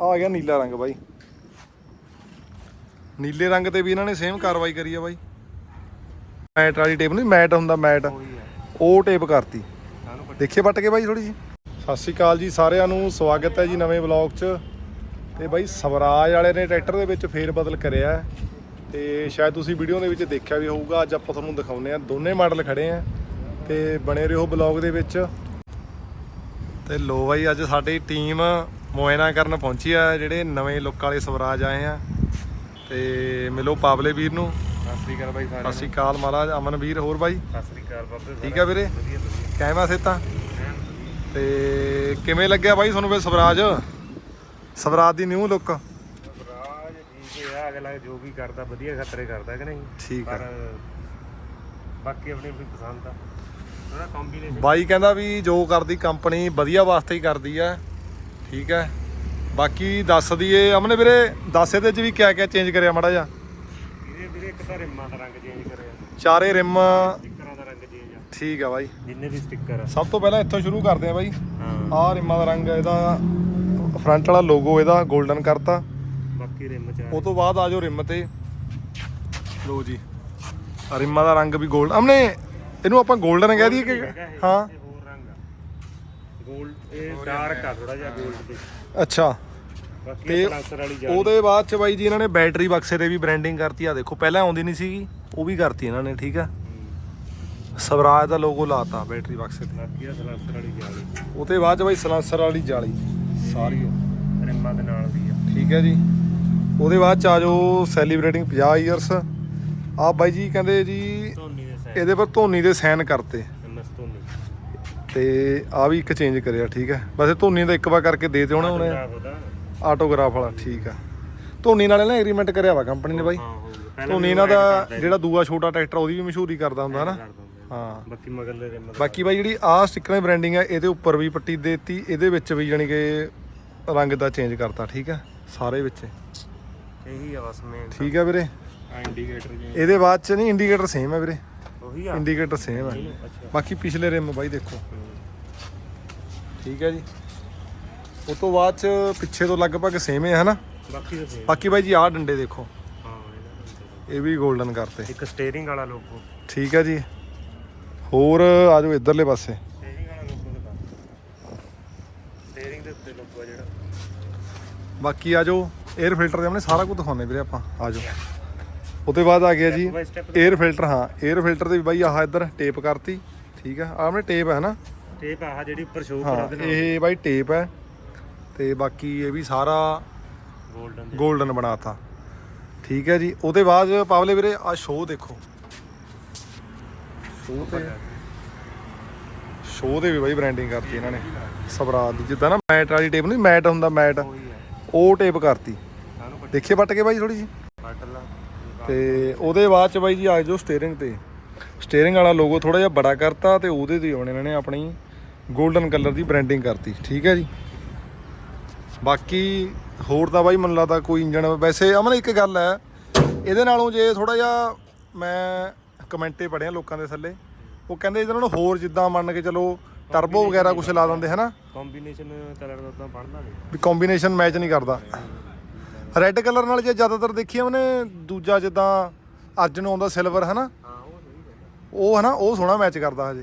ਆ ਗਿਆ ਨੀਲਾ ਰੰਗ ਬਾਈ। ਨੀਲੇ ਰੰਗ ਤੇ ਵੀ ਇਹਨਾਂ ਨੇ ਸੇਮ ਕਾਰਵਾਈ ਕਰੀ ਆ ਬਾਈ। ਮੈਟ ਵਾਲੀ ਟੇਪ ਨਹੀਂ ਮੈਟ ਹੁੰਦਾ ਮੈਟ। ਉਹ ਟੇਪ ਕਰਤੀ। ਦੇਖੇ ਵੱਟ ਕੇ ਬਾਈ ਥੋੜੀ ਜੀ ਸਤਿ ਸ਼੍ਰੀ ਅਕਾਲ ਜੀ ਸਾਰਿਆਂ ਨੂੰ ਸਵਾਗਤ ਹੈ ਜੀ ਨਵੇਂ ਵਲੌਗ 'ਚ। ਤੇ ਬਾਈ ਸਵਰਾਜ ਵਾਲੇ ਨੇ ਟਰੈਕਟਰ ਦੇ ਵਿੱਚ ਫੇਰ ਬਦਲ ਕਰਿਆ ਤੇ ਸ਼ਾਇਦ ਤੁਸੀਂ ਵੀਡੀਓ ਦੇ ਵਿੱਚ ਦੇਖਿਆ ਵੀ ਹੋਊਗਾ ਅੱਜ ਆਪਾਂ ਤੁਹਾਨੂੰ ਦਿਖਾਉਂਦੇ ਆ ਦੋਨੇ ਮਾਡਲ ਖੜੇ ਆ ਤੇ ਬਣੇ ਰਹੋ ਵਲੌਗ ਦੇ ਵਿੱਚ। ਤੇ ਲੋ ਬਾਈ ਅੱਜ ਸਾਡੀ ਟੀਮ ਮੁਆਇਨਾ ਕਰਨ ਪਹੁੰਚੀ ਆ ਜਿਹੜੇ ਨਵੇਂ ਲੁੱਕ ਵਾਲੇ ਸਵਰਾਜ ਆਏ ਆ। ਤੇ ਮਿਲੋ ਪਾਵਲੇ ਵੀਰ ਨੂੰ। ਸਤਿ ਸ੍ਰੀ ਅਕਾਲ ਬਾਈ ਸਤਿ ਸਾਰਿਆਂ ਸ਼੍ਰੀ ਅਕਾਲ ਮਹਾਰਾਜ ਅਮਨ ਵੀਰ ਹੋਰ ਬਾਈ? ਸਤਿ ਸ੍ਰੀ ਅਕਾਲ ਬਾਬੇ ਠੀਕ ਆ ਵੀਰੇ? ਵਧੀਆ ਵਧੀਆ। ਸੇਤਾ? ਤੇ ਕਿਵੇਂ ਲੱਗਿਆ ਬਾਈ ਤੁਹਾਨੂੰ ਵੇ ਸਵਰਾਜ? ਸਵਰਾਜ ਦੀ ਨਿਊ ਲੁੱਕ ਰਾਜ ਠੀਕ ਹੈ ਅਗਲਾ ਜੋ ਵੀ ਕਰਦਾ ਵਧੀਆ ਖਤਰੇ ਕਰਦਾ ਕਿ ਨਹੀਂ? ਠੀਕ ਪਰ ਬਾਕੀ ਆਪਣੀ ਆਪਣੀ ਪਸੰਦ ਆ। ਕੰਬੀਨੇਸ਼ਨ ਬਾਈ ਕਹਿੰਦਾ ਵੀ ਜੋ ਕਰਦੀ ਕੰਪਨੀ ਵਧੀਆ ਵਾਸਤੇ ਹੀ ਕਰਦੀ ਆ। ਠੀਕ ਹੈ। ਬਾਕੀ ਦੱਸ ਦਈਏ ਅਮਨੇ ਵੀਰੇ ਦੱਸ ਇਹਦੇ ਚ ਵੀ ਕਿਆ ਕਿਆ ਚੇਂਜ ਕਰਿਆ ਮਾੜਾ ਜਿਹਾ? ਵੀਰੇ ਵੀਰੇ ਇੱਕ ਤਾਂ ਰਿਮਾਂ ਦਾ ਰੰਗ ਚੇਂਜ ਕਰਿਆ। ਚਾਰੇ ਰਿਮ। ਸਟickਰਾਂ ਦਾ ਰੰਗ ਚੇਂਜ ਆ। ਠੀਕ ਆ ਬਾਈ। ਜਿੰਨੇ ਵੀ ਸਟicker ਆ। ਸਭ ਤੋਂ ਪਹਿਲਾਂ ਇੱਥੋਂ ਸ਼ੁਰੂ ਕਰਦੇ ਆ ਬਾਈ। ਆਹ ਰਿਮਾਂ ਦਾ ਰੰਗ ਇਹਦਾ ਫਰੰਟ ਵਾਲਾ ਲੋਗੋ ਇਹਦਾ 골ਡਨ ਕਰਤਾ। ਬਾਕੀ ਰਿਮ ਚ ਉਹ ਤੋਂ ਬਾਅਦ ਆ ਜਾਓ ਰਿੰਮ ਤੇ। ਲੋ ਜੀ। ਰਿਮਾਂ ਦਾ ਰੰਗ ਵੀ 골ਡ ਅਮਨੇ ਇਹਨੂੰ ਆਪਾਂ 골ਡਨ ਕਹਿ ਦਈਏ ਕਿ ਹਾਂ। 골ਡ ਇਹ ਡਾਰਕ ਆ ਥੋੜਾ ਜਿਹਾ 골ਡ ਤੇ ਅੱਛਾ। ਬਾਕੀ ਤੇ ਸਲਾਂਸਰ ਵਾਲੀ ਜਾਲੀ। ਉਹਦੇ ਬਾਅਦ ਚ ਬਾਈ ਜੀ ਇਹਨਾਂ ਨੇ ਬੈਟਰੀ ਬਕਸੇ ਤੇ ਵੀ ਬ੍ਰਾਂਡਿੰਗ ਕਰਤੀ। ਆ ਦੇਖੋ ਪਹਿਲਾਂ ਆਉਂਦੀ ਨਹੀਂ ਸੀਗੀ ਉਹ ਵੀ ਕਰਤੀ ਇਹਨਾਂ ਨੇ ਠੀਕ ਆ? ਸਵਰਾਜ ਦਾ ਲੋਗੋ ਲਾਤਾ ਬੈਟਰੀ ਬਕਸੇ ਤੇ। ਬਾਕੀ ਆ ਸਲਾਂਸਰ ਵਾਲੀ ਜਾਲੀ। ਉਹਦੇ ਬਾਅਦ ਚ ਬਾਈ ਸਲਾਂਸਰ ਵਾਲੀ ਜਾਲੀ ਸਾਰੀ ਓ। ਰਿਮਾਂ ਦੇ ਨਾਲ ਦੀ ਆ। ਠੀਕ ਹੈ ਜੀ। ਉਹਦੇ ਬਾਅਦ ਚ ਆ ਜਾਓ ਸੈਲੀਬ੍ਰੇਟਿੰਗ 50 ਇਅਰਸ ਆ ਬਾਈ ਜੀ ਕਹਿੰਦੇ ਜੀ ਧੋਨੀ ਦੇ ਸਾਈਡ ਇਹਦੇ ਪਰ ਧੋਨੀ ਦੇ ਸਾਈਨ ਕਰਤੇ। ਤੇ ਆ ਵੀ ਇੱਕ ਚੇਂਜ ਕਰਿਆ ਠੀਕ ਹੈ। ਵੈਸੇ ਧੋਨੀ ਦਾ ਇੱਕ ਵਾਰ ਕਰਕੇ ਦੇ ਤੇ ਹੋਣਾ ਉਹਨੇ। ਆਟੋਗ੍ਰਾਫ ਵਾਲਾ ਠੀਕ ਆ। ਧੋਨੀ ਨਾਲ ਨਾ ਐਗਰੀਮੈਂਟ ਕਰਿਆ ਵਾ ਕੰਪਨੀ ਨੇ ਬਾਈ। ਧੋਨੀ ਇਹਨਾਂ ਦਾ ਜਿਹੜਾ ਦੂਆ ਛੋਟਾ ਟਰੈਕਟਰ ਉਹਦੀ ਵੀ ਮਸ਼ਹੂਰੀ ਕਰਦਾ ਹੁੰਦਾ ਨਾ। ਕਰ ਦਿੰਦੇ ਹਾਂ। ਬਾਕੀ ਮਗਰਲੇ ਰਿਮ ਦਾ ਬਾਕੀ ਬਾਈ ਜਿਹੜੀ ਆਹ ਸਟicker ਦੀ ਬ੍ਰਾਂਡਿੰਗ ਹੈ ਇਹਦੇ ਉੱਪਰ ਵੀ ਪੱਟੀ ਦੇਤੀ। ਇਹਦੇ ਵਿੱਚ ਵੀ ਜਾਣੀ ਕਿ ਰੰਗ ਦਾ ਚੇਂਜ ਕਰਤਾ ਠੀਕ ਹੈ ਸਾਰੇ ਵਿੱਚ। ਇਹੀ ਆ ਬਸ ਮੇਨ ਠੀਕ ਹੈ ਵੀਰੇ। ਇੰਡੀਕੇਟਰ ਜੀ ਇਹਦੇ ਬਾਅਦ ਚ ਨਹੀਂ ਇੰਡੀਕੇਟਰ ਸੇਮ ਹੈ ਵੀਰੇ। ਉਹੀ ਆ। ਇੰਡੀਕੇਟਰ ਸੇਮ ਹੈ ਬਾਕੀ ਪਿਛਲੇ ਰਿਮ ਬਾਈ ਦੇਖੋ। ਠੀਕ ਹੈ ਜੀ। ਉਸ ਤੋਂ ਬਾਅਦ ਚ ਪਿੱਛੇ ਤੋਂ ਲਗਭਗ ਸੇਮ ਹੈ ਹਨਾ? ਬਾਕੀ ਤਾਂ same। ਬਾਕੀ ਬਾਈ ਜੀ ਆਹ ਡੰਡੇ ਦੇਖੋ। ਹਾਂ ਇਹ ਵੀ 골ਡਨ ਕਰਤੇ। ਇੱਕ ਸਟੀਅਰਿੰਗ ਵਾਲਾ ਲੋਗੋ ਠੀਕ ਹੈ ਜੀ। ਹੋਰ ਆ ਜਾਓ ਇਧਰਲੇ ਪਾਸੇ। ਸਟੀਅਰਿੰਗ ਵਾਲਾ ਲੋਗੋ ਦਿਖਾ। ਸਟੀਅਰਿੰਗ ਦੇ ਉੱਤੇ ਲੋਗੋ ਆ ਜਿਹੜਾ। ਬਾਕੀ ਆ ਜਾਓ। 에ਅਰ ਫਿਲਟਰ ਦੇ ਆਪਣੇ ਸਾਰਾ ਕੁਝ ਦਿਖਾਉਣੇ ਵੀਰੇ ਆਪਾਂ। ਆ ਜਾਓ। ਉਹਦੇ ਬਾਅਦ ਆ ਗਿਆ ਜੀ by ਫਿਲਟਰ ਹਾਂ 에ਅਰ ਫਿਲਟਰ ਤੇ ਵੀ ਬਾਈ ਆਹ ਇੱਧਰ ਟੇਪ ਕਰਤੀ ਠੀਕ ਆ? ਆਹ ਆਪਣੇ ਟੇਪ ਹੈ ਨਾ ਟੇਪ ਆਹ ਜਿਹੜੀ ਉੱਪਰ ਸ਼ੋਅ ਕਰਾਉਂਦੇ ਨੇ ਇਹ ਬਾਈ ਟੇਪ ਹੈ ਤੇ ਬਾਕੀ ਇਹ ਵੀ ਸਾਰਾ 골ਡਨ 골ਡਨ ਬਣਾਤਾ। ਠੀਕ ਹੈ ਜੀ ਉਹਦੇ ਬਾਅਦ ਪਾਵਲੇ ਵੀਰੇ ਆਹ ਸ਼ੋਅ ਦੇਖੋ। ਸ਼ੋਅ ਤੇ ਸ਼ੋਅ ਦੇ ਵੀ ਬਾਈ ਬ੍ਰਾਂਡਿੰਗ ਕਰਤੀ ਇਹਨਾਂ ਨੇ। ਸਵਰਾਜ ਦੀ। ਜਿੱਦਾਂ ਨਾ ਮੈਟ ਵਾਲੀ ਟੇਪ ਨਹੀਂ ਮੈਟ ਹੁੰਦਾ ਮੈਟ। ਉਹ ਟੇਪ ਕਰਤੀ। ਸਾਨੂੰ ਦੇਖੇ ਵੱਟ ਕੇ ਬਾਈ ਥੋੜੀ ਜੀ ਫਟਲਾ ਤੇ ਉਹਦੇ ਬਾਅਦ ਚ ਬਾਈ ਜੀ ਆ ਜਾਓ ਸਟੀਅਰਿੰਗ ਤੇ। ਸਟੀਅਰਿੰਗ ਵਾਲਾ ਲੋਗੋ ਥੋੜਾ ਜਿਹਾ ਬੜਾ ਕਰਤਾ ਤੇ ਉਹਦੇ ਤੇ ਹੁਣ ਇਹਨਾਂ ਨੇ ਆਪਣੀ 골ਡਨ ਕਲਰ ਦੀ ਬ੍ਰਾਂਡਿੰਗ ਕਰਤੀ। ਠੀਕ ਹੈ ਜੀ? ਬਾਕੀ ਹੋਰ ਤਾਂ ਬਾਈ ਮੈਨੂੰ ਲੱਗਦਾ ਕੋਈ ਇੰਜਣ ਵੈਸੇ ਅਮਨ ਇੱਕ ਗੱਲ ਹੈ ਇਹਦੇ ਨਾਲੋਂ ਜੇ ਥੋੜਾ ਜਿਹਾ ਮੈਂ ਕਮੈਂਟੇ ਪੜਿਆ ਲੋਕਾਂ ਦੇ ਥੱਲੇ ਉਹ ਕਹਿੰਦੇ ਇਹਦੇ ਨਾਲੋਂ ਹੋਰ ਜਿੱਦਾਂ ਮੰਨ ਕੇ ਚਲੋ ਟਰਬੋ ਵਗੈਰਾ ਕੁਝ ਲਾ ਦਿੰਦੇ ਹਨਾ ਕੰਬੀਨੇਸ਼ਨ ਕਲਰ ਦਾ ਤਾਂ ਪੜਨਾ ਨਹੀਂ। ਵੀ ਕੰਬੀਨੇਸ਼ਨ ਮੈਚ ਨਹੀਂ ਕਰਦਾ। ਰੈੱਡ ਕਲਰ ਨਾਲ ਜੇ ਜ਼ਿਆਦਾਤਰ ਦੇਖੀ ਉਹਨੇ ਦੂਜਾ ਜਿੱਦਾਂ ਅਰਜਨ ਆਉਂਦਾ ਸਿਲਵਰ ਹਨਾ? ਹਾਂ ਉਹ ਸਹੀ ਗੱਲ ਉਹ ਹਨਾ ਉਹ ਸੋਹਣਾ ਮੈਚ ਕਰਦਾ ਹਜੇ।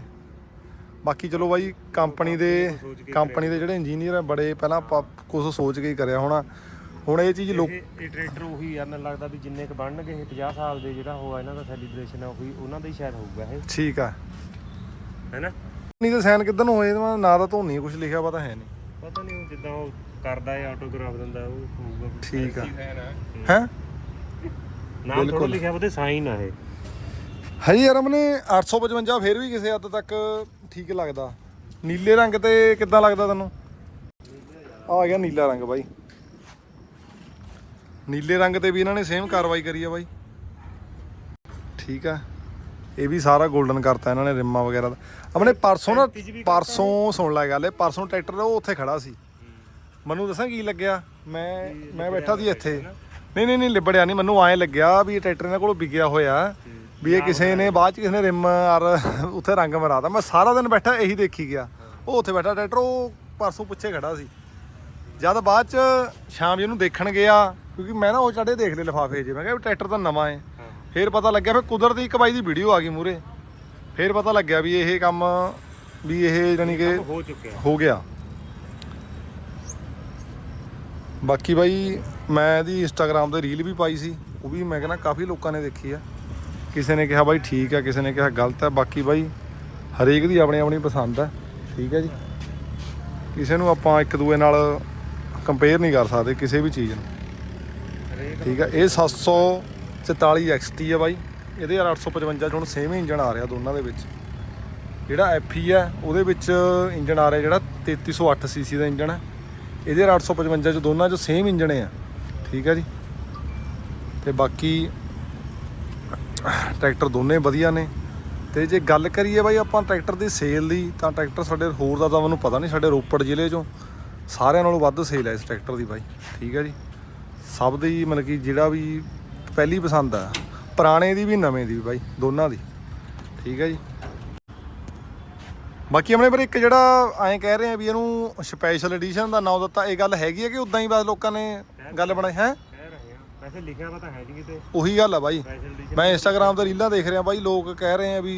ਬਾਕੀ ਚਲੋ ਬਾਈ ਕੰਪਨੀ ਦੇ ਕੰਪਨੀ ਦੇ ਜਿਹੜੇ ਇੰਜੀਨੀਅਰ ਆ ਬੜੇ ਪਹਿਲਾਂ ਕੁਝ ਸੋਚ ਕੇ ਹੀ ਕਰਿਆ ਹੋਣਾ। ਹੁਣ ਇਹ ਚੀਜ਼ ਲੋਕ ਇਹ ਉਹੀ ਆ ਮੈਨੂੰ ਲੱਗਦਾ ਵੀ ਜਿੰਨੇ ਕ ਬਣਨਗੇ ਇਹ 50 ਸਾਲ ਦੇ ਜਿਹੜਾ ਹੋਆ ਇਹਨਾਂ ਦਾ ਸੈਲੀਬ੍ਰੇਸ਼ਨ ਆ ਉਹੀ ਉਹਨਾਂ ਦਾ ਹੀ ਸ਼ਾਇਦ ਹੋਊਗਾ ਇਹ। ਠੀਕ ਆ। ਹੈਨਾ ਨਹੀਂ ਤਾਂ ਸਾਈਨ ਨੂੰ ਹੋਏ? ਨਾ ਤਾਂ ਧੋਨੀ ਕੁਝ ਲਿਖਿਆ ਪਤਾ ਹੈ ਨਹੀਂ। ਪਤਾ ਨਹੀਂ ਜਿੱਦਾਂ ਉਹ ਕਰਦਾ ਹੈ ਆਟੋਗ੍ਰਾਫ ਦਿੰਦਾ ਉਹ ਹੋਊਗਾ ਠੀਕ ਆ। ਹੈ? ਨਾਮ ਥੋੜਾ। ਲਿਖਿਆ ਉਹਦੇ ਸਾਈਨ ਆ ਇਹ। ਹਜੀ ਯਾਰ ਮਨੇ 855 ਫੇਰ ਵੀ ਕਿਸੇ ਹੱਦ ਤੱਕ ਠੀਕ ਲੱਗਦਾ। ਨੀਲੇ ਰੰਗ ਤੇ ਕਿੱਦਾਂ ਲੱਗਦਾ ਤੈਨੂੰ? ਆ ਗਿਆ ਨੀਲਾ ਰੰਗ ਬਾਈ। ਨੀਲੇ ਰੰਗ ਤੇ ਵੀ ਇਹਨਾਂ ਨੇ ਸੇਮ ਕਾਰਵਾਈ ਕਰੀ ਆ ਬਾਈ। ਠੀਕ ਆ। ਇਹ ਵੀ ਸਾਰਾ 골ਡਨ ਕਰਤਾ ਇਹਨਾਂ ਨੇ ਰਿਮਾਂ ਵਗੈਰਾ ਦਾ। ਆਪਣੇ ਪਰਸੋਂ ਨਾ ਪਰਸੋਂ ਸੁਣ ਲੈ ਗੱਲ ਇਹ ਪਰਸੋਂ ਟਰੈਕਟਰ ਉਹ ਉੱਥੇ ਖੜਾ ਸੀ। ਮੈਨੂੰ ਦੱਸਾਂ ਕੀ ਲੱਗਿਆ? ਮੈਂ ਮੈਂ ਬੈਠਾ ਸੀ ਇੱਥੇ। ਨਹੀਂ ਨਹੀਂ ਨਹੀਂ ਲਿਬੜਿਆ ਨਹੀਂ ਮੈਨੂੰ ਐਂ ਲੱਗਿਆ ਵੀ ਇਹ ਟਰੈਕਟਰ ਇਹਨਾਂ ਕੋਲੋਂ ਵਿਗਿਆ ਹੋਇਆ। ਵੀ ਇਹ ਕਿਸੇ ਨੇ ਬਾਅਦ ਚ ਕਿਸੇ ਨੇ ਰਿਮ ਆਰ ਉੱਥੇ ਰੰਗ ਮਰਾਤਾ। ਮੈਂ ਸਾਰਾ ਦਿਨ ਬੈਠਾ ਇਹੀ ਦੇਖੀ ਗਿਆ। ਉਹ ਉੱਥੇ ਬੈਠਾ ਟਰੈਕਟਰ ਉਹ ਪਰਸੋਂ ਪਿੱਛੇ ਖੜਾ ਸੀ। ਜਦ ਬਾਅਦ ਚ ਸ਼ਾਮ ਜੀ ਨੂੰ ਦੇਖਣ ਗਿਆ ਕਿਉਂਕਿ ਮੈਂ ਨਾ ਉਹ ਚੜੇ ਦੇਖ ਲਏ ਲਿਫਾਫੇ ਜੇ ਮੈਂ ਕਿਹਾ ਵੀ ਟਰੈਕਟਰ ਤਾਂ ਨਵਾਂ ਹੈ। ਫੇਰ ਪਤਾ ਲੱਗਿਆ ਫਿਰ ਕੁਦਰਤੀ ਇੱਕ ਬਾਈ ਦੀ ਵੀਡੀਓ ਆ ਗਈ ਮੂਰੇ ਫੇਰ ਪਤਾ ਲੱਗਿਆ ਵੀ ਇਹ ਕੰਮ ਵੀ ਇਹ ਜਾਨੀ ਕਿ ਹੋ ਚੁੱਕਿਆ। ਹੋ ਗਿਆ। ਬਾਕੀ ਬਾਈ, ਮੈਂ ਇਹਦੀ ਇੰਸਟਾਗ੍ਰam ਤੇ ਰੀਲ ਵੀ ਪਾਈ ਸੀ, ਉਹ ਵੀ ਮੈਂ ਕਹਿੰਦਾ ਕਾਫੀ ਲੋਕਾਂ ਨੇ ਦੇਖੀ ਆ। ਕਿਸੇ ਨੇ ਕਿਹਾ ਬਾਈ ਠੀਕ ਆ, ਕਿਸੇ ਨੇ ਕਿਹਾ ਗਲਤ ਆ, ਬਾਕੀ ਬਾਈ ਹਰੇਕ ਦੀ ਆਪਣੀ ਆਪਣੀ ਪਸੰਦ ਆ, ਠੀਕ ਹੈ ਜੀ। ਕਿਸੇ ਨੂੰ ਆਪਾਂ ਇੱਕ ਦੂਏ ਨਾਲ ਕੰਪੇਅਰ ਨਹੀਂ ਕਰ ਸਕਦੇ ਕਿਸੇ ਵੀ ਚੀਜ਼ ਨੂੰ। ਠੀਕ ਹੈ ਇਹ 744 XT ਆ ਬਾਈ, ਇਹਦੇ ਯਾਰ 855 ਚ ਹੁਣ ਸੇਮ ਇੰਜਨ ਆ ਰਿਹਾ ਦੋਨਾਂ ਦੇ ਵਿੱਚ। ਜਿਹੜਾ FE ਆ, ਉਹਦੇ ਵਿੱਚ ਇੰਜਨ ਆ ਰਿਹਾ ਜਿਹੜਾ 3308 ਸੀਸੀ ਦਾ ਇੰਜਨ ਹੈ ਇਹਦੇ ਯਾਰ 855 ਚ ਦੋਨਾਂ ਚ ਸੇਮ ਇੰਜਣ ਆ। ਠੀਕ ਹੈ ਜੀ? ਤੇ ਬਾਕੀ ਟਰੈਕਟਰ ਦੋਨੇ ਵਧੀਆ ਨੇ। ਤੇ ਜੇ ਗੱਲ ਕਰੀਏ ਬਾਈ ਆਪਾਂ ਟਰੈਕਟਰ ਦੀ ਸੇਲ ਦੀ, ਤਾਂ ਟਰੈਕਟਰ ਸਾਡੇ ਹੋਰ ਦਾ ਤਾਂ ਮੈਨੂੰ ਪਤਾ ਨਹੀਂ, ਸਾਡੇ ਰੋਪੜ ਜ਼ਿਲ੍ਹੇ ਚੋਂ ਸਾਰਿਆਂ ਨਾਲੋਂ ਵੱਧ ਸੇਲ ਹੈ ਇਸ ਟਰੈਕਟਰ ਦੀ ਬਾਈ। ਠੀਕ ਹੈ ਜੀ? ਸਭ ਦੀ ਮਤਲਬ ਕਿ ਜਿਹੜਾ ਵੀ ਪਹਿਲੀ ਪਸੰਦ ਆ, ਪੁਰਾਣੇ ਦੀ ਵੀ ਨਵੇਂ ਦੀ ਵੀ ਬਾਈ, ਦੋਨਾਂ ਦੀ। ਠੀਕ ਹੈ ਜੀ? ਬਾਕੀ ਆਪਣੇ ਪਰ ਇੱਕ ਜਿਹੜਾ ਐਂ ਕਹਿ ਰਹੇ ਆ ਵੀ ਇਹਨੂੰ ਸਪੈਸ਼ਲ ਐਡੀਸ਼ਨ ਦਾ ਨਾਮ ਦਿੱਤਾ ਇਹ ਗੱਲ ਹੈਗੀ ਹੈ ਕਿ ਉਦਾਂ ਹੀ ਬਸ ਲੋਕਾਂ ਨੇ ਗੱਲ ਬਣਾਈ ਹੈ? ਕਹਿ ਰਹੇ ਆ। ਵੈਸੇ ਲਿਖਿਆ ਪਤਾ ਹੈ ਨਹੀਂ ਕਿਤੇ। ਉਹੀ ਗੱਲ ਆ ਬਾਈ। ਮੈਂ ਇੰਸਟਾਗ੍ਰam ਤੇ ਰੀਲਾਂ ਦੇਖ ਰਿਹਾ ਬਾਈ ਲੋਕ ਕਹਿ ਰਹੇ ਆ ਵੀ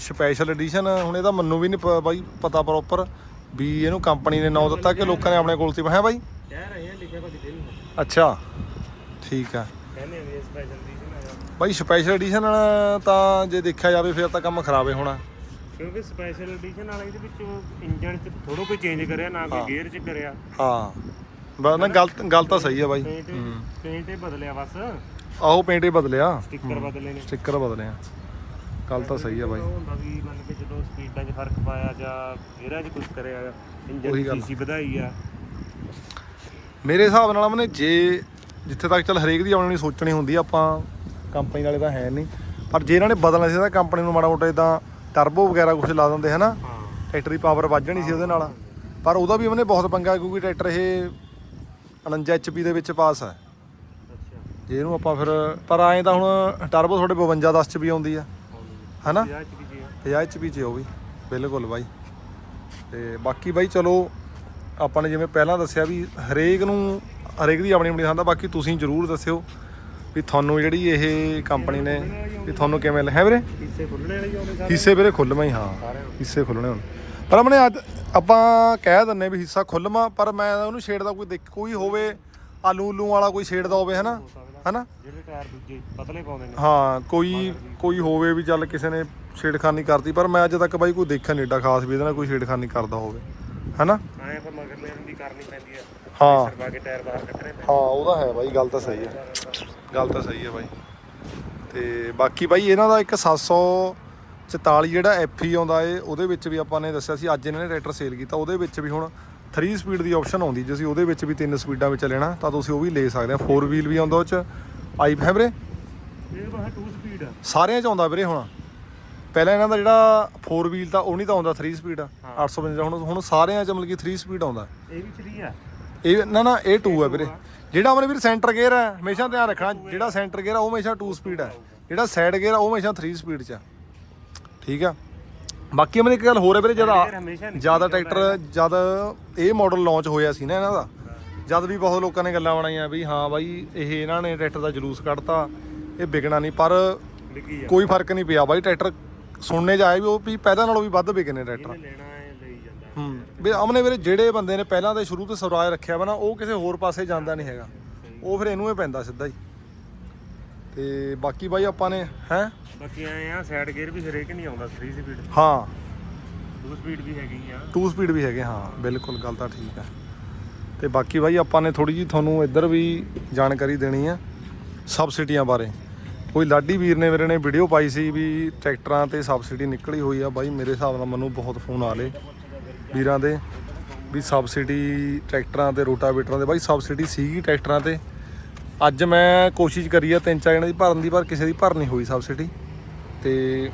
ਸਪੈਸ਼ਲ ਐਡੀਸ਼ਨ ਹੁਣ ਇਹਦਾ ਮੈਨੂੰ ਵੀ ਨਹੀਂ ਬਾਈ ਪਤਾ ਪ੍ਰੋਪਰ ਵੀ ਇਹਨੂੰ ਕੰਪਨੀ ਨੇ ਨਾਮ ਦਿੱਤਾ ਕਿ ਲੋਕਾਂ ਨੇ ਆਪਣੇ ਕੋਲ ਹੈ ਬਾਈ? ਕਹਿ ਰਹੇ ਆ ਲਿਖਿਆ ਪਤਾ ਕਿਤੇ ਨਹੀਂ। ਅੱਛਾ ਠੀਕ ਆ। ਕਹਿੰਦੇ ਆ ਵੀ ਸਪੈਸ਼ਲ ਐਡੀਸ਼ਨ ਆਇਆ ਬਾਈ ਸਪੈਸ਼ਲ ਐਡੀਸ਼ਨ ਤਾਂ ਜੇ ਦੇਖਿਆ ਜਾਵੇ ਫਿਰ ਤਾਂ ਕੰਮ ਖਰਾਬੇ ਹੋਣਾ। ਕਿਉਂਕਿ ਸਪੈਸ਼ਲ ਐਡੀਸ਼ਨ ਵਾਲਾ ਇਹਦੇ ਵਿੱਚ ਇੰਜਨ ਚ ਥੋੜਾ ਕੋਈ ਚੇਂਜ ਕਰਿਆ ਨਾ ਕੋਈ ਗੇਅਰ ਚ ਕਰਿਆ। ਹਾਂ। ਬਸ ਨਾ ਗਲਤ ਗੱਲ ਤਾਂ ਸਹੀ ਆ ਬਾਈ। ਪੇਂਟ ਪੇਂਟ ਹੀ ਬਦਲਿਆ ਬਸ। ਆਹੋ ਪੇਂਟ ਹੀ ਬਦਲਿਆ। ਸਟicker ਬਦਲੇ ਨੇ। ਸਟicker ਬਦਲੇ ਆ। ਗੱਲ ਤਾਂ ਸਹੀ ਆ ਬਾਈ। ਹੁੰਦਾ ਵੀ ਮੰਨ ਕੇ ਜਦੋਂ ਸਪੀਡਾਂ 'ਚ ਫ਼ਰਕ ਪਾਇਆ ਜਾਂ ਗੇਅਰਾਂ 'ਚ ਕੁਝ ਕਰਿਆ ਇੰਜਨ ਦੀ। ਸੀਸੀ ਵਧਾਈ ਆ। ਮੇਰੇ ਹਿਸਾਬ ਨਾਲ ਮਨੇ ਜੇ ਜਿੱਥੇ ਤੱਕ ਚੱਲ ਹਰੇਕ ਦੀ ਆਪਣੀ ਸੋਚਣੀ ਹੁੰਦੀ ਆਪਾਂ ਕੰਪਨੀ ਵਾਲੇ ਤਾਂ ਹੈ ਨਹੀਂ। ਪਰ ਜੇ ਇਹਨਾਂ ਨੇ ਬਦਲਣਾ ਸੀ ਤਾਂ ਕੰਪਨੀ ਨੂੰ ਮਾੜਾ ਮੋਟਾ ਇਦਾਂ ਟਰਬੋ ਵਗੈਰਾ ਕੁਝ ਲਾ ਦਿੰਦੇ ਹਨਾ? ਟਰੈਕਟਰ ਦੀ ਪਾਵਰ ਵੱਧ ਜਾਣੀ ਸੀ ਉਹਦੇ ਨਾਲ। ਪਰ ਉਹਦਾ ਵੀ ਉਹਨੇ ਬਹੁਤ ਪੰਗਾ ਕਿਉਂਕਿ ਟਰੈਕਟਰ ਇਹ 49 ਐਚਪੀ ਦੇ ਵਿੱਚ ਪਾਸ ਹੈ ਜੇ ਇਹਨੂੰ ਆਪਾਂ ਫਿਰ ਪਰ ਐਂ ਤਾਂ ਹੁਣ ਟਰਬੋ ਤੁਹਾਡੇ 52 10 ਚ ਵੀ ਆਉਂਦੀ ਆ। ਹਨਾ? ਵਿਆਹ 'ਚ ਵੀ ਜੀ 50 ਐਚਪੀ ਚ ਉਹ ਵੀ ਬਿਲਕੁਲ ਬਾਈ। ਤੇ ਬਾਕੀ ਬਾਈ ਚਲੋ ਆਪਾਂ ਨੇ ਜਿਵੇਂ ਪਹਿਲਾਂ ਦੱਸਿਆ ਵੀ ਹਰੇਕ ਨੂੰ ਹਰੇਕ ਦੀ ਆਪਣੀ ਆਪਣੀ ਆ ਬਾਕੀ ਤੁਸੀਂ ਜਰੂਰ ਦੱਸਿਓ। ਵੀ ਤੁਹਾਨੂੰ ਜਿਹੜੀ ਇਹ ਕੰਪਨੀ ਨੇ, ਵੀ ਤੁਹਾਨੂੰ ਕਿਵੇਂ ਲੱਗ- ਹੈ ਵੀਰੇ? ਹਿੱਸੇ ਖੁੱਲਣੇ ਵਾਲੇ ਹੀ ਸਾਰੇ ਹਿੱਸੇ ਵੀਰੇ ਖੁੱਲਵੇਂ ਹੀ, ਹਾਂ। ਹਿੱਸੇ ਖੁੱਲਣੇ ਹੁਣ। ਪਰ ਆਪਣੇ ਅੱਜ ਆਪਾਂ ਕਹਿ ਦਿੰਨੇ ਵੀ ਹਿੱਸਾ ਖੁੱਲਵਾਂ ਪਰ ਮੈਂ ਉਹਨੂੰ ਛੇੜ ਦਾ ਕੋਈ ਦੇਖ ਕੋਈ ਹੋਵੇ ਆਲੂ ਉਲੂ ਵਾਲਾ ਕੋਈ ਛੇੜ ਦਾ ਹੋਵੇ, ਹਨਾ? ਹਨਾ? ਜਿਹੜੇ ਟਾਇਰ ਦੂਜੇ ਪਤਲੇ ਪਾਉਂਦੇ ਨੇ ਹਾਂ, ਕੋਈ ਕੋਈ ਹੋਵੇ ਵੀ ਚੱਲ ਕਿਸੇ ਨੇ ਛੇੜਖਾਨੀ ਕਰਤੀ, ਪਰ ਮੈਂ ਅੱਜ ਤੱਕ ਬਾਈ ਕੋਈ ਦੇਖਿਆ ਨਹੀਂ ਏਡਾ ਖਾਸ ਵੀ ਇਹਦੇ ਨਾਲ ਕੋਈ ਛੇੜਖਾਨੀ ਕਰਦਾ ਹੋਵੇ, ਹਨਾ? ਐਂ ਪਰ ਮਗਰ ਲੈਣ ਦੀ ਕਰਨੀ ਪੈਂਦੀ ਆ ਹਾਂ ਸਰਵਾ ਕੇ ਟਾਇਰ ਬਾਹਰ ਕੱਢਣੇ ਹਾਂ ਉਹਦਾ ਹੈ ਬਾਈ, ਗੱਲ ਤਾਂ ਸਹੀ ਹੈ। ਗੱਲ ਤਾਂ ਸਹੀ ਹੈ ਬਾਈ। ਤੇ ਬਾਕੀ ਬਾਈ ਇਹਨਾਂ ਦਾ ਇੱਕ 744 ਜਿਹੜਾ ਐਫਈ ਆਉਂਦਾ ਏ ਉਹਦੇ ਵਿੱਚ ਵੀ ਆਪਾਂ ਨੇ ਦੱਸਿਆ ਸੀ ਅੱਜ ਇਹਨਾਂ ਨੇ ਟਰੈਕਟਰ ਸੇਲ ਕੀਤਾ। ਉਹਦੇ ਵਿੱਚ ਵੀ ਹੁਣ 3 ਸਪੀਡ ਦੀ ਆਪਸ਼ਨ ਆਉਂਦੀ ਜੇ ਅਸੀਂ ਉਹਦੇ ਵਿੱਚ ਵੀ ਤਿੰਨ ਸਪੀਡਾਂ ਵਿੱਚ ਲੈਣਾ ਤਾਂ ਤੁਸੀਂ ਉਹ ਵੀ ਲੈ ਸਕਦੇ ਆ। 4 ਵੀਲ ਵੀ ਆਉਂਦਾ ਉਹ ਚ। ਇਹ ਬਸ 2 ਸਪੀਡ ਆ। ਸਾਰਿਆਂ ਚ ਆਉਂਦਾ ਵੀਰੇ ਹੁਣ। ਪਹਿਲਾਂ ਇਹਨਾਂ ਦਾ ਜਿਹੜਾ 4 ਵੀਲ ਤਾਂ ਉਹ ਨਹੀਂ ਤਾਂ ਆਉਂਦਾ 3 ਸਪੀਡ 855 ਹੁਣ ਹੁਣ ਸਾਰਿਆਂ ਚ ਮਤਲਬ ਕਿ 3 ਸਪੀਡ ਆਉਂਦਾ। ਇਹ ਵੀ 3 ਆ। ਇਹ ਨਾ ਨਾ ਇਹ 2 ਹੈ ਵੀਰੇ। ਜਿਹੜਾ ਆਪਣੇ ਵੀਰ ਸੈਂਟਰ ਗੇਅਰ ਹੈ ਹਮੇਸ਼ਾ ਧਿਆਨ ਰੱਖਣਾ ਜਿਹੜਾ ਸੈਂਟਰ ਗੇਅਰ ਆ ਉਹ ਹਮੇਸ਼ਾ 2 ਸਪੀਡ ਹੈ। ਜਿਹੜਾ ਸਾਈਡ ਗੇਅਰ ਆ ਉਹ ਹਮੇਸ਼ਾ 3 ਸਪੀਡ 'ਚ ਆ। ਠੀਕ ਆ? ਬਾਕੀ ਆਪਣੇ ਇੱਕ ਗੱਲ ਹੋਰ ਹੈ ਵੀਰੇ ਜਦ ਜ਼ਿਆਦਾ ਟਰੈਕਟਰ ਜਦ ਇਹ ਮਾਡਲ ਲਾਂਚ ਹੋਇਆ ਸੀ ਨਾ ਇਹਨਾਂ ਦਾ। ਜਦ ਵੀ ਬਹੁਤ ਲੋਕਾਂ ਨੇ ਗੱਲਾਂ ਬਣਾਈਆਂ ਵੀ ਹਾਂ ਬਾਈ ਇਹ ਇਹਨਾਂ ਨੇ ਟਰੈਕਟਰ ਦਾ ਜਲੂਸ ਕੱਢਤਾ ਇਹ ਵਿਕਣਾ ਨਹੀਂ। ਪਰ ਕੋਈ ਫ਼ਰਕ ਨਹੀਂ ਪਿਆ ਬਾਈ ਟਰੈਕਟਰ ਸੁਣਨੇ 'ਚ ਆਇਆ ਵੀ ਉਹ ਵੀ ਪਹਿਲਾਂ ਨਾਲੋਂ ਵੀ ਵੱਧ ਵਿਕੇ ਨੇ ਟਰੈਕਟਰ ਹੈ। ਵੀ ਅਮਨੇ ਵੀਰੇ ਜਿਹੜੇ ਬੰਦੇ ਨੇ ਪਹਿਲਾਂ ਤੇ ਸ਼ੁਰੂ ਤੋਂ ਸਵਰਾਜ ਰੱਖਿਆ ਵਾ ਨਾ ਉਹ ਕਿਸੇ ਹੋਰ ਪਾਸੇ ਜਾਂਦਾ ਨਹੀਂ ਹੈਗਾ। ਉਹ ਫਿਰ ਇਹਨੂੰ ਹੀ ਪੈਂਦਾ ਸਿੱਧਾ ਹੀ। ਤੇ ਬਾਕੀ ਬਾਈ ਆਪਾਂ ਨੇ ਹੈ? ਬਾਕੀ ਐ ਆ ਸਾਈਡ ਗੇਅਰ ਵੀ ਹਰੇਕ ਨਹੀਂ ਆਉਂਦਾ 3 ਸਪੀਡ ਹਾਂ। 2 ਸਪੀਡ ਵੀ ਹੈਗੀ ਆ। 2 ਸਪੀਡ ਵੀ ਹੈਗੇ ਹਾਂ ਬਿਲਕੁਲ ਗੱਲ ਤਾਂ ਠੀਕ ਹੈ ਤੇ ਬਾਕੀ ਬਾਈ ਆਪਾਂ ਨੇ ਥੋੜੀ ਜੀ ਤੁਹਾਨੂੰ ਇੱਧਰ ਵੀ ਜਾਣਕਾਰੀ ਦੇਣੀ ਆ ਸਬਸਿਡੀਆਂ ਬਾਰੇ। ਕੋਈ ਲਾਡੀ ਵੀਰ ਨੇ ਮੇਰੇ ਨੇ ਵੀਡੀਓ ਪਾਈ ਸੀ ਵੀ ਟਰੈਕਟਰਾਂ ਤੇ ਸਬਸਿਡੀ ਨਿਕਲੀ ਹੋਈ ਆ। ਬਾਈ ਮੇਰੇ ਹਿਸਾਬ ਨਾਲ ਮੈਨੂੰ ਬਹੁਤ ਫੋਨ ਆ ਲੇ ਵੀਰਾਂ ਦੇ ਵੀ ਸਬਸਿਡੀ ਟਰੈਕਟਰਾਂ ਤੇ, ਰੋਟਾਵੇਟਰਾਂ ਦੇ। ਬਾਈ ਸਬਸਿਡੀ ਸੀਗੀ ਟਰੈਕਟਰਾਂ ਤੇ। ਅੱਜ ਮੈਂ ਕੋਸ਼ਿਸ਼ ਕਰੀ ਆ ਤਿੰਨ ਚਾਰ ਜਣਾਂ ਦੀ ਭਰਨ ਦੀ, ਪਰ ਕਿਸੇ ਦੀ ਭਰ ਨਹੀਂ ਹੋਈ ਸਬਸਿਡੀ ਤੇ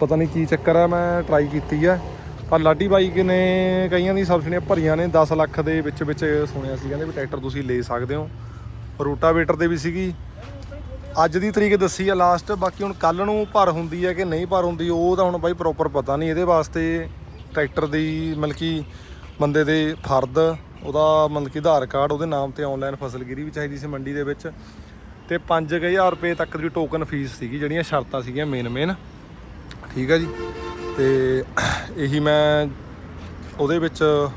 ਪਤਾ ਨਹੀਂ ਕੀ ਚੱਕਰ ਆ, ਮੈਂ ਟਰਾਈ ਕੀਤੀ ਆ। ਪਰ ਲਾਡੀ ਬਾਈ ਨੇ ਕਈਆਂ ਦੀ ਸਬਸਿਡੀਆਂ ਭਰੀਆਂ ਨੇ 10 ਲੱਖ ਦੇ ਵਿੱਚ ਵਿੱਚ ਸੁਣਿਆ ਸੀ। ਕਹਿੰਦੇ ਵੀ ਟਰੈਕਟਰ ਤੁਸੀਂ ਲੈ ਸਕਦੇ ਹੋ। ਰੋਟਾਵੇਟਰ ਦੇ ਵੀ ਸੀਗੀ। ਅੱਜ ਦੀ ਤਰੀਕ ਦੱਸੀ ਆ ਲਾਸਟ ਬਾਕੀ ਹੁਣ ਕੱਲ ਨੂੰ ਭਰ ਹੁੰਦੀ ਹੈ ਕਿ ਨਹੀਂ ਭਰ ਹੁੰਦੀ, ਉਹ ਤਾਂ ਹੁਣ ਬਾਈ ਪ੍ਰੋਪਰ ਪਤਾ ਨਹੀਂ। ਇਹਦੇ ਵਾਸਤੇ ਟਰੈਕਟਰ ਦੀ ਮਤਲਬ ਕਿ ਬੰਦੇ ਦੇ ਫਰਦ, ਉਹਦਾ ਮਤਲਬ ਕਿ ਆਧਾਰ ਕਾਰਡ, ਉਹਦੇ ਨਾਮ ਤੇ ਆਨਲਾਈਨ ਫਸਲਗਿਰੀ ਵੀ ਚਾਹੀਦੀ ਸੀ ਮੰਡੀ ਦੇ ਵਿੱਚ। ਤੇ 5000 ਰੁਪਏ ਤੱਕ ਦੀ ਟੋਕਨ ਫੀਸ ਸੀਗੀ, ਜਿਹੜੀਆਂ ਸ਼ਰਤਾਂ ਸੀਗੀਆਂ ਮੇਨ ਮੇਨ ਠੀਕ ਹੈ ਜੀ? ਤੇ ਇਹੀ ਮੈਂ ਉਹਦੇ ਵਿੱਚ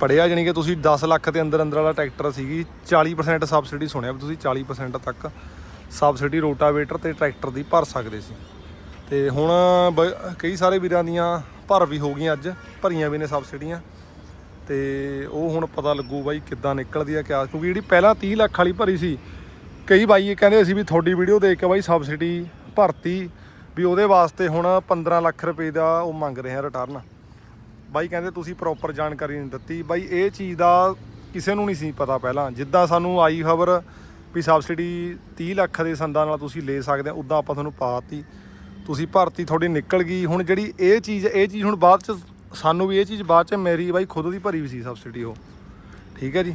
ਪੜਿਆ ਜਾਣੀ ਕਿ ਤੁਸੀਂ 10 ਲੱਖ ਦੇ ਅੰਦਰ ਅੰਦਰ ਵਾਲਾ ਟਰੈਕਟਰ ਸੀਗੀ 40% ਸਬਸਿਡੀ ਸੁਣਿਆ ਵੀ ਤੁਸੀਂ 40% ਤੱਕ ਸਬਸਿਡੀ ਰੋਟਾਵੇਟਰ ਤੇ ਟਰੈਕਟਰ ਦੀ ਭਰ ਸਕਦੇ ਸੀ। ਤੇ ਹੁਣ ਬ- ਕਈ ਸਾਰੇ ਵੀਰਾਂ ਦੀਆਂ ਭਰ ਵੀ ਹੋ ਗਈਆਂ ਅੱਜ, ਭਰੀਆਂ ਵੀ ਨੇ ਸਬਸਿਡੀਆਂ ਤੇ ਉਹ ਹੁਣ ਪਤਾ ਲੱਗੂ ਬਾਈ ਕਿੱਦਾਂ ਨਿਕਲਦੀ ਆ, ਕਿਆ ਕਿਉਂਕਿ ਜਿਹੜੀ ਪਹਿਲਾਂ 30 ਲੱਖ ਵਾਲੀ ਭਰੀ ਸੀ, ਕਈ ਬਾਈ ਇਹ ਕਹਿੰਦੇ ਅਸੀਂ ਵੀ ਤੁਹਾਡੀ ਵੀਡੀਓ ਦੇਖ ਕੇ ਬਾਈ ਸਬਸਿਡੀ ਭਰਤੀ, ਵੀ ਉਹਦੇ ਵਾਸਤੇ ਹੁਣ 15 ਲੱਖ ਰੁਪਏ ਦਾ ਉਹ ਮੰਗ ਰਹੇ ਆ ਰਿਟਰਨ ਬਾਈ ਕਹਿੰਦੇ ਤੁਸੀਂ ਪ੍ਰੋਪਰ ਜਾਣਕਾਰੀ ਨਹੀਂ ਦਿੱਤੀ। ਬਾਈ ਇਹ ਚੀਜ਼ ਦਾ ਕਿਸੇ ਨੂੰ ਨਹੀਂ ਸੀ ਪਤਾ ਪਹਿਲਾਂ। ਜਿੱਦਾਂ ਸਾਨੂੰ ਆਈ ਖਬਰ ਵੀ ਸਬਸਿਡੀ 30 ਲੱਖ ਦੇ ਸੰਦਾਂ ਨਾਲ ਤੁਸੀਂ ਲੈ ਸਕਦੇ ਆ, ਉਦਾਂ ਆਪਾਂ ਤੁਹਾਨੂੰ ਪਾਤੀ ਤੁਸੀਂ ਭਰਤੀ ਤੁਹਾਡੀ ਨਿਕਲ ਗਈ। ਹੁਣ ਜਿਹੜੀ ਇਹ ਚੀਜ਼ ਇਹ ਚੀਜ਼ ਹੁਣ ਬਾਅਦ ਚ, ਸਾਨੂੰ ਵੀ ਇਹ ਚੀਜ਼ ਬਾਅਦ ਚ ਮੇਰੀ ਬਾਈ ਖੁਦ ਦੀ ਭਰੀ ਵੀ ਸੀ ਸਬਸਿਡੀ ਉਹ। ਠੀਕ ਹੈ ਜੀ?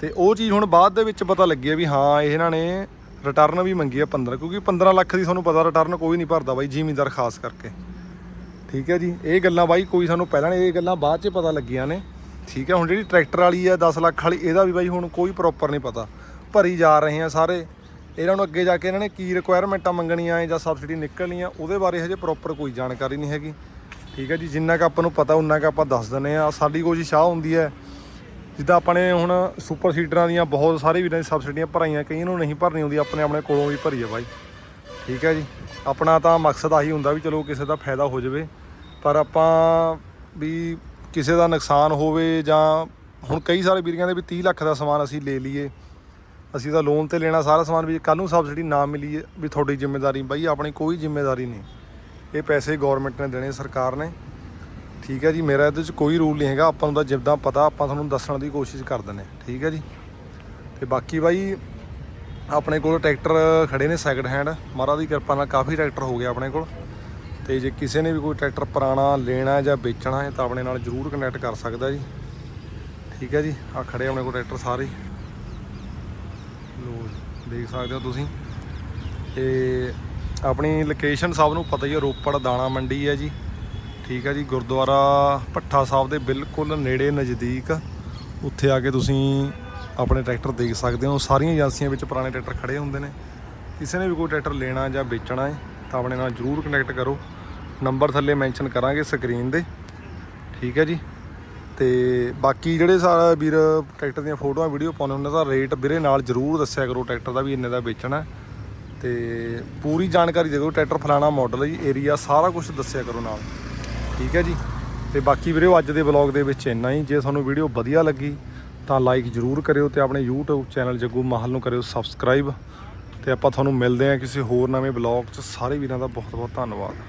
ਤੇ ਉਹ ਚੀਜ਼ ਹੁਣ ਬਾਅਦ ਦੇ ਵਿੱਚ ਪਤਾ ਲੱਗਿਆ ਵੀ ਹਾਂ, ਇਹਨਾਂ ਨੇ ਰਿਟਰਨ ਵੀ ਮੰਗੀ ਹੈ 15 ਕਿਉਂਕਿ 15 ਲੱਖ ਦੀ ਤੁਹਾਨੂੰ ਪਤਾ ਰਿਟਰਨ ਕੋਈ ਨਹੀਂ ਭਰਦਾ ਬਾਈ ਜ਼ਿਮੀਂਦਾਰ ਖਾਸ ਕਰਕੇ। ਠੀਕ ਹੈ ਜੀ? ਇਹ ਗੱਲਾਂ ਬਾਈ ਕੋਈ ਸਾਨੂੰ ਪਹਿਲਾਂ ਇਹ ਗੱਲਾਂ ਬਾਅਦ 'ਚ ਪਤਾ ਲੱਗੀਆਂ ਨੇ। ਠੀਕ ਹੈ? ਹੁਣ ਜਿਹੜੀ ਟਰੈਕਟਰ ਵਾਲੀ ਆ 10 ਲੱਖ ਵਾਲੀ, ਇਹਦਾ ਵੀ ਬਾਈ ਹੁਣ ਕੋਈ ਪ੍ਰੋਪਰ ਨਹੀਂ ਪਤਾ। ਭਰੀ ਜਾ ਰਹੇ ਆ ਸਾਰੇ। ਇਹਨਾਂ ਨੂੰ ਅੱਗੇ ਜਾ ਕੇ ਇਹਨਾਂ ਨੇ ਕੀ ਰਿਕੁਆਇਰਮੈਂਟਾਂ ਮੰਗਣੀਆਂ ਜਾਂ ਸਬਸਿਡੀ ਨਿਕਲਣੀ ਆ ਉਹਦੇ ਬਾਰੇ ਹਜੇ ਪ੍ਰੋਪਰ ਕੋਈ ਜਾਣਕਾਰੀ ਨਹੀਂ ਹੈਗੀ। ਠੀਕ ਹੈ ਜੀ, ਜਿੰਨਾ ਕੁ ਆਪਾਂ ਨੂੰ ਪਤਾ, ਉਨਾ ਕੁ ਆਪਾਂ ਦੱਸ ਦਿੰਦੇ ਆ ਸਾਡੀ ਕੋਸ਼ਿਸ਼ ਆ ਹੁੰਦੀ ਹੈ। ਜਿੱਦਾਂ ਆਪਣੇ ਹੁਣ ਸੁਪਰ ਸੀਡਰਾਂ ਦੀਆਂ ਬਹੁਤ ਸਾਰੇ ਵੀਰਾਂ ਦੀ ਸਬਸਿਡੀਆਂ ਭਰਾਈਆਂ, ਕਈਆਂ ਨੂੰ ਨਹੀਂ ਭਰਨੀ ਹੁੰਦੀ ਆਪਣੇ ਆਪਣੇ ਕੋਲੋਂ ਵੀ ਭਰੀ ਆ ਬਾਈ। ਠੀਕ ਹੈ ਜੀ, ਆਪਣਾ ਤਾਂ ਮਕਸਦ ਆਹੀ ਹੁੰਦਾ ਵੀ ਚਲੋ ਕਿਸੇ ਦਾ ਫਾਇਦਾ ਹੋ ਜਾਵੇ, ਪਰ ਆਪਾਂ ਵੀ ਕਿਸੇ ਦਾ ਨੁਕਸਾਨ ਹੋਵੇ ਜਾਂ ਹੁਣ ਕਈ ਸਾਰੇ ਵੀਰਾਂ ਦੇ ਵੀ 30 ਲੱਖ ਦਾ ਸਮਾਨ ਅਸੀਂ ਲੈ ਲਈਏ। ਅਸੀਂ ਤਾਂ ਲੋਨ ਤੇ ਲੈਣਾ, ਸਾਰਾ ਸਮਾਨ ਵੀ ਕੱਲ ਨੂੰ ਸਬਸਿਡੀ ਨਾ ਮਿਲੀ ਵੀ ਤੁਹਾਡੀ ਜ਼ਿੰਮੇਵਾਰੀ ਬਾਈ ਆਪਣੀ ਕੋਈ ਜ਼ਿੰਮੇਵਾਰੀ ਨਹੀਂ। ਇਹ ਪੈਸੇ ਗਵਰਨਮੈਂਟ ਨੇ ਦੇਣੇ, ਸਰਕਾਰ ਨੇ। ਠੀਕ ਹੈ ਜੀ, ਮੇਰਾ ਇਹਦੇ ਵਿੱਚ ਕੋਈ ਰੂਲ ਨਹੀਂ ਹੈਗਾ, ਆਪਾਂ ਨੂੰ ਤਾਂ ਜਿੱਦਾਂ ਪਤਾ, ਆਪਾਂ ਤੁਹਾਨੂੰ ਦੱਸਣ ਦੀ ਕੋਸ਼ਿਸ਼ ਕਰ ਦਿੰਦੇ ਠੀਕ ਹੈ ਜੀ। ਤੇ ਬਾਕੀ ਬਾਈ, ਆਪਣੇ ਕੋਲ ਟਰੈਕਟਰ ਖੜੇ ਨੇ ਸੈਕਿੰਡ ਹੈਂਡ ਮਹਾਰਾਜ ਦੀ ਕਿਰਪਾ ਨਾਲ ਕਾਫੀ ਟਰੈਕਟਰ ਹੋ ਗਿਆ ਆਪਣੇ ਕੋਲ। ਤੇ ਜੇ ਕਿਸੇ ਨੇ ਵੀ ਕੋਈ ਟਰੈਕਟਰ ਪੁਰਾਣਾ ਲੈਣਾ ਜਾਂ ਵੇਚਣਾ ਹੈ, ਤਾਂ ਆਪਣੇ ਨਾਲ ਜਰੂਰ ਕਨੈਕਟ ਕਰ ਸਕਦਾ ਜੀ। ਠੀਕ ਹੈ ਜੀ ਆ ਖੜੇ ਆਪਣੇ ਕੋਲ ਟਰੈਕਟਰ ਸਾਰੇ। ਲੋ ਦੇਖ ਸਕਦੇ ਹੋ ਤੁਸੀਂ। ਤੇ ਆਪਣੀ ਲੋਕੇਸ਼ਨ ਸਭ ਨੂੰ ਪਤਾ ਹੀ ਹੈ ਰੋਪੜ ਦਾਣਾ ਮੰਡੀ ਹੈ ਜੀ। ਠੀਕ ਹੈ ਜੀ, ਗੁਰਦੁਆਰਾ ਭੱਠਾ ਸਾਹਿਬ ਦੇ ਬਿਲਕੁਲ ਨੇੜੇ, ਨਜ਼ਦੀਕ। ਉੱਥੇ ਆ ਕੇ ਤੁਸੀਂ ਆਪਣੇ ਟਰੈਕਟਰ ਦੇਖ ਸਕਦੇ ਹੋ। ਸਾਰੀਆਂ ਏਜੰਸੀਆਂ ਵਿੱਚ ਪੁਰਾਣੇ ਟਰੈਕਟਰ ਖੜੇ ਹੁੰਦੇ ਨੇ। ਕਿਸੇ ਨੇ ਵੀ ਕੋਈ ਟਰੈਕਟਰ ਲੈਣਾ ਜਾਂ ਵੇਚਣਾ ਹੈ, ਤਾਂ ਆਪਣੇ ਨਾਲ ਜਰੂਰ ਕਨੈਕਟ ਕਰੋ। ਨੰਬਰ ਥੱਲੇ ਮੈਂਸ਼ਨ ਕਰਾਂਗੇ ਸਕਰੀਨ ਦੇ। ਠੀਕ ਹੈ ਜੀ। ਤੇ ਬਾਕੀ ਜਿਹੜੇ ਸਾਰਾ ਵੀਰ ਟਰੈਕਟਰ ਦੀਆਂ ਫੋਟੋਆਂ, ਵੀਡੀਓ ਪਾਉਂਦੇ ਉਹਨਾਂ ਦਾ ਰੇਟ ਵੀਰੇ ਨਾਲ ਜਰੂਰ ਦੱਸਿਆ ਕਰੋ ਟਰੈਕਟਰ ਦਾ ਵੀ ਇੰਨੇ ਦਾ ਵੇਚਣਾ ਹੈ। ਤੇ ਪੂਰੀ ਜਾਣਕਾਰੀ ਦੇ ਦਿਓ, ਟਰੈਕਟਰ ਫਲਾਣਾ ਮਾਡਲ ਹੈ ਜੀ ਏਰੀਆ ਸਾਰਾ ਕੁਝ ਦੱਸਿਆ ਕਰੋ ਨਾਲ। ਠੀਕ ਹੈ ਜੀ? ਤੇ ਬਾਕੀ ਵੀਰੇ, ਅੱਜ ਦੇ ਵਲੌਗ ਦੇ ਵਿੱਚ ਇੰਨਾ ਹੀ। ਜੇ ਤੁਹਾਨੂੰ ਵੀਡੀਓ ਵਧੀਆ ਲੱਗੀ, ਤਾਂ ਲਾਈਕ ਜਰੂਰ ਕਰਿਓ ਤੇ ਆਪਣੇ YouTube ਚੈਨਲ ਜੱਗੂ ਮਾਹਲ ਨੂੰ ਕਰਿਓ ਸਬਸਕ੍ਰਾਈਬ ਤੇ ਆਪਾਂ ਤੁਹਾਨੂੰ ਮਿਲਦੇ ਹਾਂ ਕਿਸੇ ਹੋਰ ਨਵੇਂ ਵਲੌਗ 'ਚ। ਸਾਰੇ ਵੀਰਾਂ ਦਾ ਬਹੁਤ ਬਹੁਤ ਧੰਨਵਾਦ।